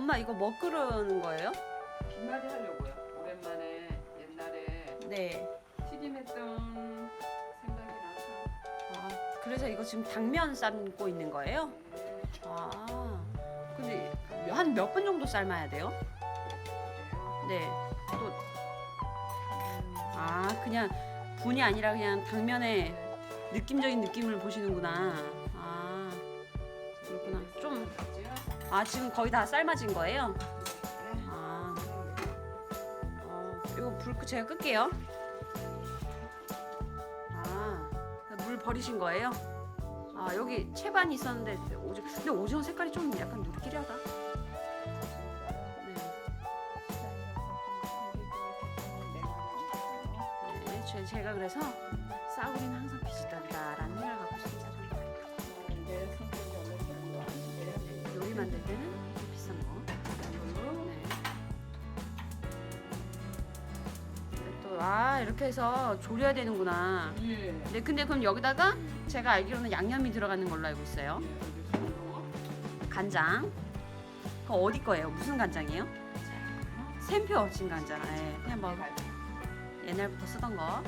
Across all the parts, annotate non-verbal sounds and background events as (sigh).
엄마 이거 뭐 끓는 거예요? 김말이 하려고요. 오랜만에 옛날에 네. 튀김했던 생각이 나서. 아, 그래서 이거 지금 당면 삶고 있는 거예요? 네, 아. 근데 한 몇 분 정도 삶아야 돼요? 그래요. 네. 또 아, 그냥 분이 아니라 그냥 당면의 느낌적인 느낌을 보시는구나. 아, 지금 거의 다 삶아진 거예요? 아. 어, 이거 불 끄- 제가 끌게요. 아, 물 버리신 거예요? 아, 여기 채반이 있었는데 오징어, 근데 오징어 색깔이 좀 약간 누리끼리하다. 네, 네, 제, 제가 그래서 싸우기는 항상 비슷하다 아, 이렇게 해서 조려야 되는구나. 예. 네, 근데 그럼 여기다가 제가 알기로는 양념이 들어가는 걸로 알고 있어요. 간장. 그거 어디 거예요? 무슨 간장이에요? 샘표 진간장. 예, 그냥 뭐 옛날부터 쓰던 거.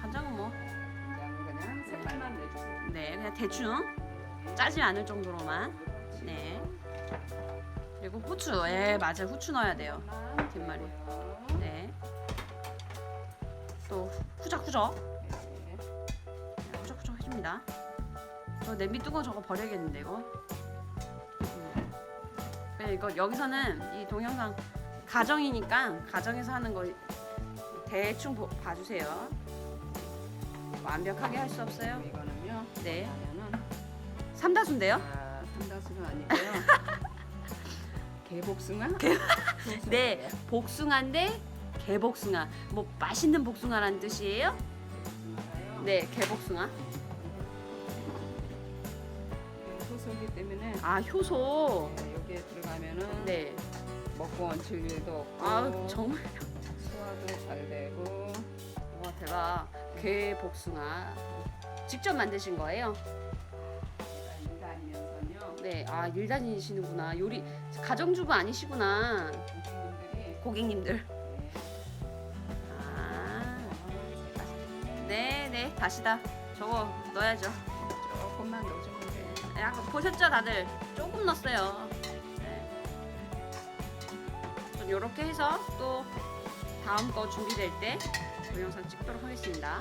간장은 뭐, 그냥 색깔만 내주세요. 네, 그냥 대충 짜지 않을 정도로만. 네. 그리고 후추. 예, 맞아요. 후추 넣어야 돼요. 뒷말이. 네. 또 후적후적. 네. 네, 후적후적 해줍니다. 저 냄비 뜨거운 저거 버려야겠는데 이거. 음. 그냥 이거 여기서는 이 동영상 가정이니까 가정에서 하는 거 대충 보- 봐주세요. 완벽하게 할 수 없어요. 이거는요. 네. 삼다수인데요? 아, 삼다수가 아니고요. (laughs) 개복숭아? (laughs) 네, 복숭아인데 개복숭아. 뭐 맛있는 복숭아라는 뜻이에요? 네, 개복숭아. 소소기 때문에 아 효소. 네, 여기에 들어가면은 네. 먹고 얹힐 일도 없고 아 정말 소화도 잘 되고 와 대박. 개복숭아. 직접 만드신 거예요? 네. 아 일 다니시는구나. 요리 가정주부 아니시구나. 고객님들이 고객님들. 네, 아. 네, 네. 다시다. 저거 넣어야죠. 조금만 넣어주면 돼요. 약간 보셨죠, 다들? 조금 넣었어요. 네. 좀 이렇게 해서 또 다음 거 준비될 때 동영상 찍도록 하겠습니다.